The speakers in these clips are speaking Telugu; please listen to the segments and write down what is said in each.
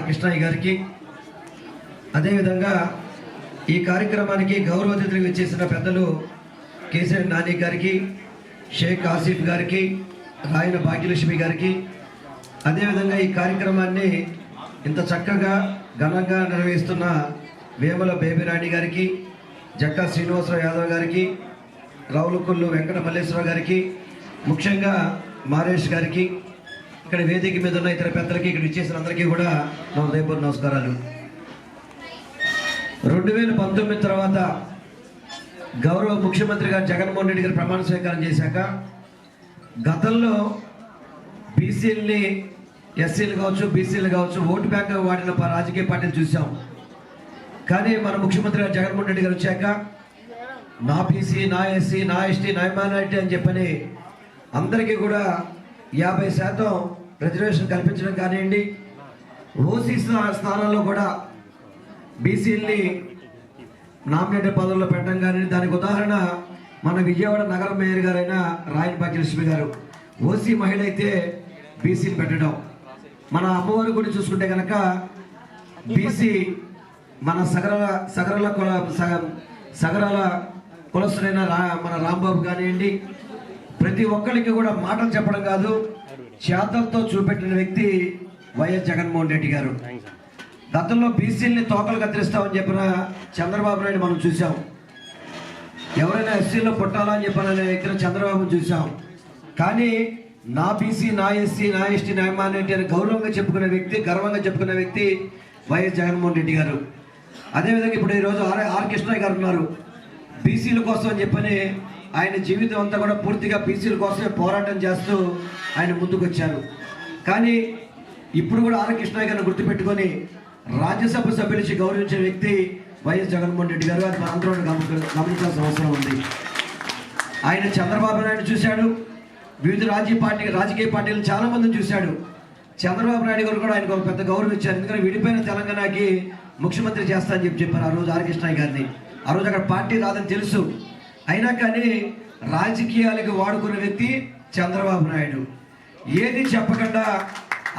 ఆర్ కృష్ణయ్య గారికి. అదేవిధంగా ఈ కార్యక్రమానికి గౌరవ అతిథులు ఇచ్చేసిన పెద్దలు కేసీఆర్ నాని గారికి షేక్ ఆసిఫ్ గారికి రాయన భాగ్యలక్ష్మి గారికి. అదేవిధంగా ఈ కార్యక్రమాన్ని ఇంత చక్కగా ఘనంగా నిర్వహిస్తున్న వేముల బేబిరాణి గారికి జక్కా శ్రీనివాసరావు యాదవ్ గారికి రావులకొల్లు వెంకట మల్లేశ్వరరావు గారికి ముఖ్యంగా మారేష్ గారికి ఇక్కడ వేదిక మీద ఉన్న ఇతర పెద్దలకి ఇక్కడ ఇచ్చేసిన అందరికీ కూడా నా హృదయపూర్వక నమస్కారాలు. రెండు వేల పంతొమ్మిది తర్వాత గౌరవ ముఖ్యమంత్రి గారు జగన్మోహన్ రెడ్డి గారు ప్రమాణ స్వీకారం చేశాక గతంలో బీసీలని ఎస్సీలు కావచ్చు బీసీలు కావచ్చు ఓటు బ్యాంక్ వాడిన రాజకీయ పార్టీలు చూసాం. కానీ మన ముఖ్యమంత్రి గారు జగన్మోహన్ రెడ్డి గారు వచ్చాక నా బీసీ నా ఎస్సీ నా ఎస్టీ నా మైనారిటీ అని చెప్పని అందరికీ కూడా యాభై శాతం రిజర్వేషన్ కల్పించడం కానివ్వండి ఓసీ స్థా- స్థానాల్లో కూడా బీసీల్ని నామినేటెడ్ పదవుల్లో పెట్టడం కానీ దానికి ఉదాహరణ మన విజయవాడ నగర మేయర్ గారైన రాయన్ భాగ్యలక్ష్మి గారు. ఓసీ మహిళ అయితే బీసీని పెట్టడం. మన అమ్మవారి గురించి చూసుకుంటే కనుక బీసీ మన సగరాల సగరాల కుల సగ- సగరాల కులస్తులైన రా మన రాంబాబు కానివ్వండి ప్రతి ఒక్కరికి కూడా మాటలు చెప్పడం కాదు. చేతలతో చూపెట్టిన వ్యక్తి వైఎస్ జగన్మోహన్ రెడ్డి గారు. గతంలో బీసీల్ని తోకలు కత్తిరిస్తామని చెప్పిన చంద్రబాబు నాయుడు మనం చూసాం ఎవరైనా ఎస్సీలో పుట్టాలా అని చెప్పిన వ్యక్తిని చంద్రబాబు చూసాం కానీ నా బీసీ నా ఎస్సీ నా ఎస్టీ నా మైనారిటీ అని గౌరవంగా చెప్పుకునే వ్యక్తి గర్వంగా చెప్పుకునే వ్యక్తి వైఎస్ జగన్మోహన్ రెడ్డి గారు. అదేవిధంగా ఇప్పుడు ఈరోజు ఆర్ ఆర్ కృష్ణయ్య గారు ఉన్నారు. బీసీల కోసం అని చెప్పని ఆయన జీవితం అంతా కూడా పూర్తిగా బీసీల కోసమే పోరాటం చేస్తూ ఆయన ముందుకు వచ్చారు కానీ ఇప్పుడు కూడా ఆర్ కృష్ణయ్య గారిని గుర్తుపెట్టుకొని రాజ్యసభ సభ్యులిచ్చి గౌరవించే వ్యక్తి వైఎస్ జగన్మోహన్ రెడ్డి గారు. అది మనందరం గమనించ- గమనించాల్సిన అవసరం ఉంది. ఆయన చంద్రబాబు నాయుడు చూశాడు. వివిధ రాజకీయ పార్టీ రాజకీయ పార్టీలు చాలా మందిని చూశాడు. చంద్రబాబు నాయుడు గారు కూడా ఆయనకు ఒక పెద్ద గౌరవం ఇచ్చారు. ఎందుకంటే విడిపోయిన తెలంగాణకి ముఖ్యమంత్రి చేస్తా అని చెప్పి చెప్పారు ఆ రోజు ఆర్ కృష్ణయ్య గారిని. ఆ రోజు అక్కడ పార్టీ రాదని తెలుసు. అయినా కానీ రాజకీయాలకు వాడుకున్న వ్యక్తి చంద్రబాబు నాయుడు. ఏది చెప్పకుండా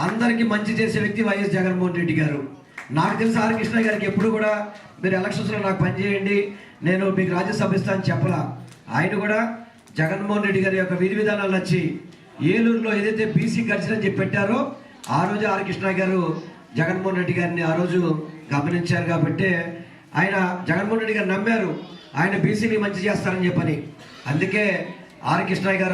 అందరికీ మంచి చేసే వ్యక్తి వైఎస్ జగన్మోహన్ రెడ్డి గారు. నాకు తెలిసి ఆర్ కృష్ణ గారికి ఎప్పుడు కూడా మీరు ఎలక్షన్స్లో నాకు పనిచేయండి నేను మీకు రాజ్యసభ ఇస్తానని చెప్పలా. ఆయన కూడా జగన్మోహన్ రెడ్డి గారి యొక్క విధి విధానాలు నచ్చి ఏలూరులో ఏదైతే బీసీ కల్చర్ చెప్పి పెట్టారో ఆ రోజు ఆర్ కృష్ణ గారు జగన్మోహన్ రెడ్డి గారిని ఆ రోజు గమనించారు కాబట్టి ఆయన జగన్మోహన్ రెడ్డి గారు నమ్మారు. ఆయన బీసీని మంచి చేస్తారని చెప్పని. అందుకే ఆర్ కృష్ణయ్య గారు